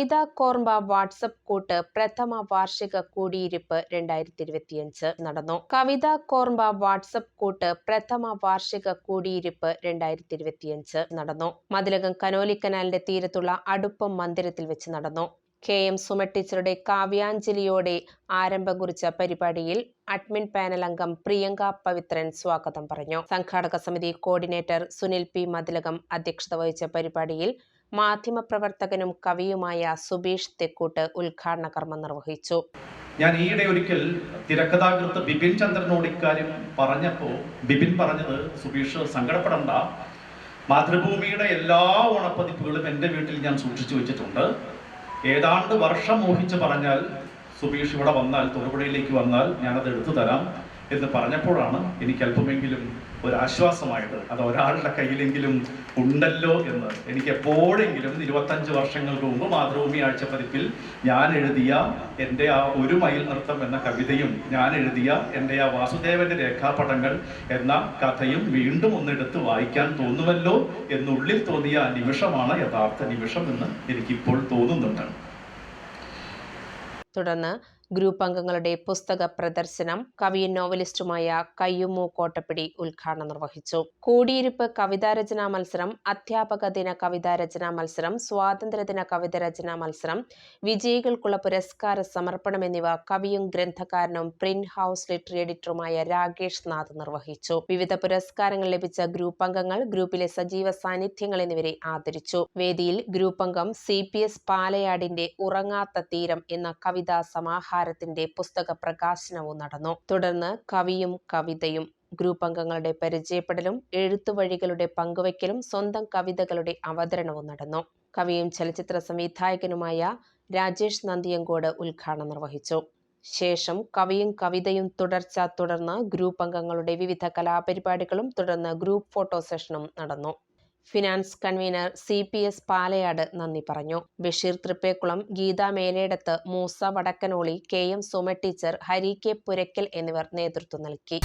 കവിത കോർമ്പ WhatsApp കൂട്ട് പ്രഥമ വാർഷിക കൂടിയിരിപ്പ് രണ്ടായിരത്തി ഇരുപത്തിയഞ്ച് നടന്നു. കവിത കോർമ്പ വാട്സപ്പ് കൂട്ട് പ്രഥമ വാർഷിക കൂടിയിരിപ്പ് രണ്ടായിരത്തി ഇരുപത്തിയഞ്ച് നടന്നു. മതിലകം കനോലിക്കനാലിന്റെ തീരത്തുള്ള അടുപ്പം മന്ദിരത്തിൽ വെച്ച് നടന്നു. കെ എം സുമ ടീച്ചറുടെ കാവ്യാഞ്ജലിയോടെ ആരംഭം കുറിച്ച പരിപാടിയിൽ അഡ്മിൻ പാനൽ അംഗം പ്രിയങ്ക പവിത്രൻ സ്വാഗതം പറഞ്ഞു. സംഘാടക സമിതി കോർഡിനേറ്റർ സുനിൽ പി. മതിലകം അധ്യക്ഷത വഹിച്ച പരിപാടിയിൽ മാധ്യമപ്രവർത്തകനും കവിയുമായ സുബീഷ് തെക്കൂട്ട് ഉദ്ഘാടന കർമ്മം നിർവഹിച്ചു. ഞാൻ ഈയിടെ ഒരിക്കൽ തിരക്കഥാകൃത്ത് ബിപിൻ ചന്ദ്രനോട് ഇക്കാര്യം പറഞ്ഞപ്പോൾ ബിപിൻ പറഞ്ഞത് സുബീഷ് സങ്കടപ്പെടണ്ട. മാതൃഭൂമിയുടെ എല്ലാ ഓണപ്പതിപ്പുകളും എന്റെ വീട്ടിൽ ഞാൻ സൂക്ഷിച്ചു വെച്ചിട്ടുണ്ട്. ഏതാണ്ട് വർഷം മോഹിച്ച് പറഞ്ഞാൽ സുബീഷ് ഇവിടെ വന്നാൽ തൊടുപുഴയിലേക്ക് വന്നാൽ ഞാനത് എടുത്തു തരാം എന്ന് പറഞ്ഞപ്പോഴാണ് എനിക്ക് അല്പമെങ്കിലും ഒരു ആശ്വാസമായത് അത് ഒരാളുടെ കയ്യിലെങ്കിലും ഉണ്ടല്ലോ എന്ന്. എനിക്ക് എപ്പോഴെങ്കിലും ഇരുപത്തഞ്ച് വർഷങ്ങൾക്ക് മുമ്പ് മാതൃഭൂമി ആഴ്ചപ്പതിപ്പിൽ ഞാൻ എഴുതിയ എന്റെ ആ ഒരു മയിൽ നൃത്തം എന്ന കവിതയും ഞാൻ എഴുതിയ എന്റെ ആ വാസുദേവന്റെ രേഖാപടങ്ങൾ എന്ന കഥയും വീണ്ടും ഒന്നെടുത്ത് വായിക്കാൻ തോന്നുമല്ലോ എന്നുള്ളിൽ തോന്നിയ ആ നിമിഷമാണ് യഥാർത്ഥ നിമിഷം എന്ന് എനിക്കിപ്പോൾ തോന്നുന്നുണ്ട്. തുടർന്ന് ഗ്രൂപ്പ് അംഗങ്ങളുടെ പുസ്തക പ്രദർശനം കവിയും നോവലിസ്റ്റുമായ കയ്യുമ്മു കോട്ടപ്പിടി ഉദ്ഘാടനം നിർവഹിച്ചു. കൂടിയിരുപ്പ് കവിതാരചനാ മത്സരം അധ്യാപക ദിന കവിതാരചനാ മത്സരം സ്വാതന്ത്ര്യദിന കവിതാരചനാ മത്സരം വിജയികൾക്കുള്ള പുരസ്കാര സമർപ്പണം എന്നിവ കവിയും ഗ്രന്ഥകാരനും പ്രിന്റ് ഹൗസ് ലിറ്ററി എഡിറ്ററുമായ രാകേഷ് നാഥ് നിർവഹിച്ചു. വിവിധ പുരസ്കാരങ്ങൾ ലഭിച്ച ഗ്രൂപ്പ് അംഗങ്ങൾ ഗ്രൂപ്പിലെ സജീവ സാന്നിധ്യങ്ങൾ എന്നിവരെ ആദരിച്ചു. വേദിയിൽ ഗ്രൂപ്പ് അംഗം സി പി എസ് പാലയാടിന്റെ ഉറങ്ങാത്ത തീരം എന്ന കവിതാ സമാഹാര പ്രഭാരത്തിന്റെ പുസ്തക പ്രകാശനവും നടന്നു. തുടർന്ന് കവിയും കവിതയും ഗ്രൂപ്പ് അംഗങ്ങളുടെ പരിചയപ്പെടലും എഴുത്തുവഴികളുടെ പങ്കുവയ്ക്കലും സ്വന്തം കവിതകളുടെ അവതരണവും നടന്നു. കവിയും ചലച്ചിത്ര സംവിധായകനുമായ രാജേഷ് നന്ദിയങ്കോട് ഉദ്ഘാടനം നിർവഹിച്ചു. ശേഷം കവിയും കവിതയും തുടർച്ച തുടർന്ന് ഗ്രൂപ്പ് അംഗങ്ങളുടെ വിവിധ കലാപരിപാടികളും തുടർന്ന് ഗ്രൂപ്പ് ഫോട്ടോ സെഷനും നടന്നു. Finance convener C P S Palayad നന്ദി പറഞ്ഞു. Basheer Thrippekkulam Geetha Meledath Moosa Vadakkanoli K M Suma teacher Hari K Purakkal എന്നിവർ നേതൃത്വം നൽകി.